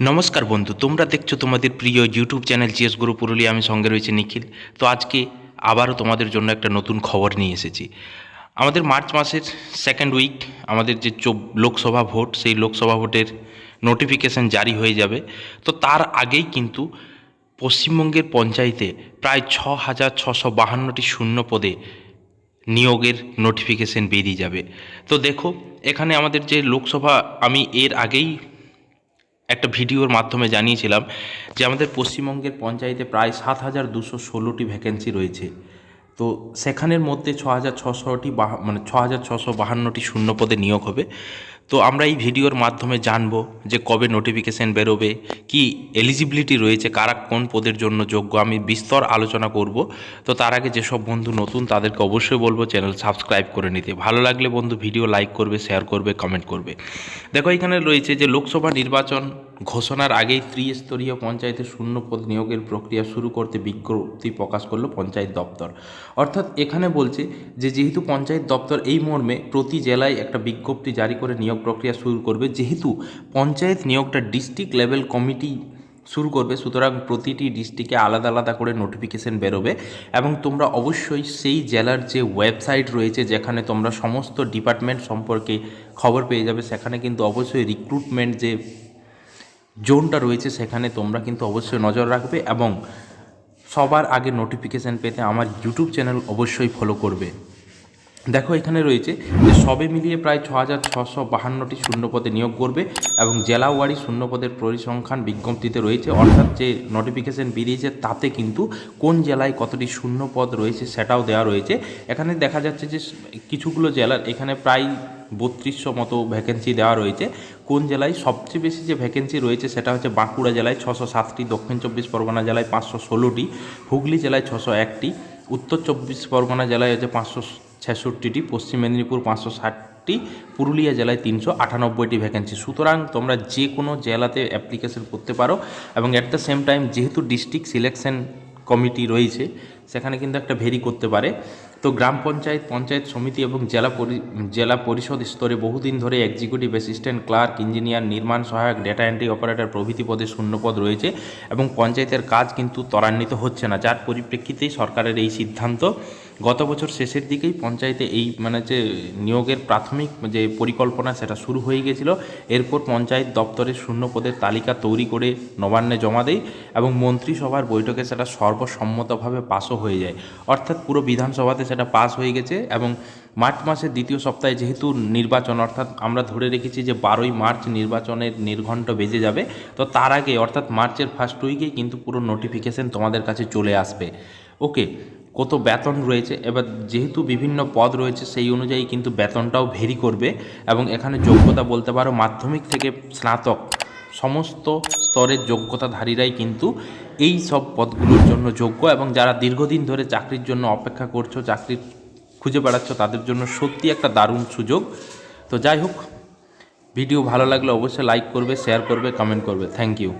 নমস্কার বন্ধু, তোমরা দেখছ তোমাদের প্রিয় ইউটিউব চ্যানেল জিএস গুরু পুরুলিয়া আমি সঙ্গে রয়েছে নিখিল। তো আজকে আবারও তোমাদের জন্য একটা নতুন খবর নিয়ে এসেছি। আমাদের মার্চ মাসের সেকেন্ড উইক আমাদের যে লোকসভা ভোট, সেই লোকসভা ভোটের নোটিফিকেশন জারি হয়ে যাবে। তো তার আগেই কিন্তু পশ্চিমবঙ্গের পঞ্চায়েতে প্রায় ছ হাজার ছশো বাহান্নটি শূন্য পদে নিয়োগের নোটিফিকেশন বেরিয়ে যাবে। তো দেখো, এখানে আমাদের যে লোকসভা, আমি এর আগেই একটা ভিডিওর মাধ্যমে জানিয়েছিলাম যে আমাদের পশ্চিমবঙ্গের পঞ্চায়েতে প্রায় সাত হাজার দুশো ষোলোটি ভ্যাকেন্সি রয়েছে। তো সেখানের মধ্যে ছ হাজার ছশোটি মানে ছ হাজার ছশো বাহান্নটি শূন্য পদে নিয়োগ হবে। তো আমরা এই ভিডিওর মাধ্যমে জানব যে কবে নোটিফিকেশন বেরোবে, কি এলিজিবিলিটি রয়েছে, কারা কোন পদের জন্য যোগ্য, আমি বিস্তর আলোচনা করব। তো তার আগে যেসব বন্ধু নতুন, তাদেরকে অবশ্যই বলব চ্যানেল সাবস্ক্রাইব করে নিতে। ভালো লাগলে বন্ধু ভিডিও লাইক করবে শেয়ার করবে কমেন্ট করবে। দেখো, এখানে রয়েছে যে লোকসভা নির্বাচন ঘোষণার আগেই ত্রিস্তরীয় পঞ্চায়েতে শূন্য পদ নিয়োগের প্রক্রিয়া শুরু করতে বিজ্ঞপ্তি প্রকাশ করল পঞ্চায়েত দপ্তর। অর্থাৎ এখানে বলছে যে, যেহেতু পঞ্চায়েত দপ্তর এই মর্মে প্রতি জেলায় একটা বিজ্ঞপ্তি জারি করে নিয়োগ প্রক্রিয়া শুরু করবে, যেহেতু পঞ্চায়েত নিয়োগটা ডিস্ট্রিক্ট লেভেল কমিটি শুরু করবে, সুতরাং প্রতিটি ডিস্ট্রিক্টে আলাদা আলাদা করে নোটিফিকেশন বেরোবে এবং তোমরা অবশ্যই সেই জেলার যে ওয়েবসাইট রয়েছে, যেখানে তোমরা সমস্ত ডিপার্টমেন্ট সম্পর্কে খবর পেয়ে যাবে, সেখানে কিন্তু অবশ্যই রিক্রুটমেন্ট যে জোনটা রয়েছে, সেখানে তোমরা কিন্তু অবশ্যই নজর রাখবে এবং সবার আগে নোটিফিকেশান পেতে আমার ইউটিউব চ্যানেল অবশ্যই ফলো করবে। দেখো এখানে রয়েছে যে সবে মিলিয়ে প্রায় ছ হাজার ছশো বাহান্নটি শূন্যপদে নিয়োগ করবে এবং জেলা ওয়ারি শূন্যপদের পরিসংখ্যান বিজ্ঞপ্তিতে রয়েছে। অর্থাৎ যে নোটিফিকেশান বেরিয়েছে তাতে কিন্তু কোন জেলায় কতটি শূন্যপদ রয়েছে সেটাও দেওয়া রয়েছে। এখানে দেখা যাচ্ছে যে কিছুগুলো জেলার এখানে প্রায় বত্রিশশো মতো ভ্যাকেন্সি দেওয়া রয়েছে। কোন জেলায় সবচেয়ে বেশি যে ভ্যাকেন্সি রয়েছে সেটা হচ্ছে বাঁকুড়া জেলায় ছশো সাতটি, দক্ষিণ চব্বিশ পরগনা জেলায় পাঁচশো ষোলোটি, হুগলি জেলায় ছশো একটি, উত্তর চব্বিশ পরগনা জেলায় হচ্ছে পাঁচশো ছেষট্টিটি, পশ্চিম মেদিনীপুর পাঁচশো ষাটটি, পুরুলিয়া জেলায় তিনশো আটানব্বইটি ভ্যাকেন্সি সুতরাং তোমরা যে কোনো জেলাতে অ্যাপ্লিকেশন করতে পারো এবং অ্যাট দ্য সেম টাইম যেহেতু ডিস্ট্রিক্ট সিলেকশন কমিটি রয়েছে, সেখানে কিন্তু একটা ভেরি করতে পারে। তো গ্রাম পঞ্চায়েত পঞ্চায়েত সমিতি এবং জেলা জেলা পরিষদ স্তরে বহুদিন ধরে এক্সিকিউটিভ অ্যাসিস্ট্যান্ট ক্লার্ক ইঞ্জিনিয়ার নির্মাণ সহায়ক ডেটা এন্ট্রি অপারেটর প্রভৃতি পদে শূন্যপদ রয়েছে এবং পঞ্চায়েতের কাজ কিন্তু ত্বরান্বিত হচ্ছে না। যার পরিপ্রেক্ষিতেই সরকারের এই সিদ্ধান্ত গত বছর শেষের দিকেই পঞ্চায়েতে এই মানে যে নিয়োগের প্রাথমিক যে পরিকল্পনা সেটা শুরু হয়ে গেছিল। এরপর পঞ্চায়েত দপ্তরের শূন্য পদের তালিকা তৈরি করে নবান্নে জমা দেয় এবং মন্ত্রিসভার বৈঠকে সেটা সর্বসম্মতভাবে পাসও হয়ে যায়। অর্থাৎ পুরো বিধানসভাতে সেটা পাস হয়ে গেছে এবং মার্চ মাসের দ্বিতীয় সপ্তাহে যেহেতু নির্বাচন, অর্থাৎ আমরা ধরে রেখেছি যে বারোই মার্চ নির্বাচনের নির্ঘণ্ট বেজে যাবে, তো তার আগে, অর্থাৎ মার্চের ফার্স্ট উইকেই কিন্তু পুরো নোটিফিকেশন তোমাদের কাছে চলে আসবে। ওকে কত বেতন রয়েছে? এবার যেহেতু বিভিন্ন পদ রয়েছে, সেই অনুযায়ী কিন্তু বেতনটাও ভেরি করবে এবং এখানে যোগ্যতা বলতে পারো মাধ্যমিক থেকে স্নাতক সমস্ত স্তরের যোগ্যতাধারীরাই কিন্তু এই সব পদগুলোর জন্য যোগ্য এবং যারা দীর্ঘদিন ধরে চাকরির জন্য অপেক্ষা করছ, চাকরি খুঁজে বেড়াচ্ছ, তাদের জন্য সত্যি একটা দারুণ সুযোগ। তো যাই হোক, ভিডিও ভালো লাগলে অবশ্যই লাইক করবে শেয়ার করবে কমেন্ট করবে। Thank you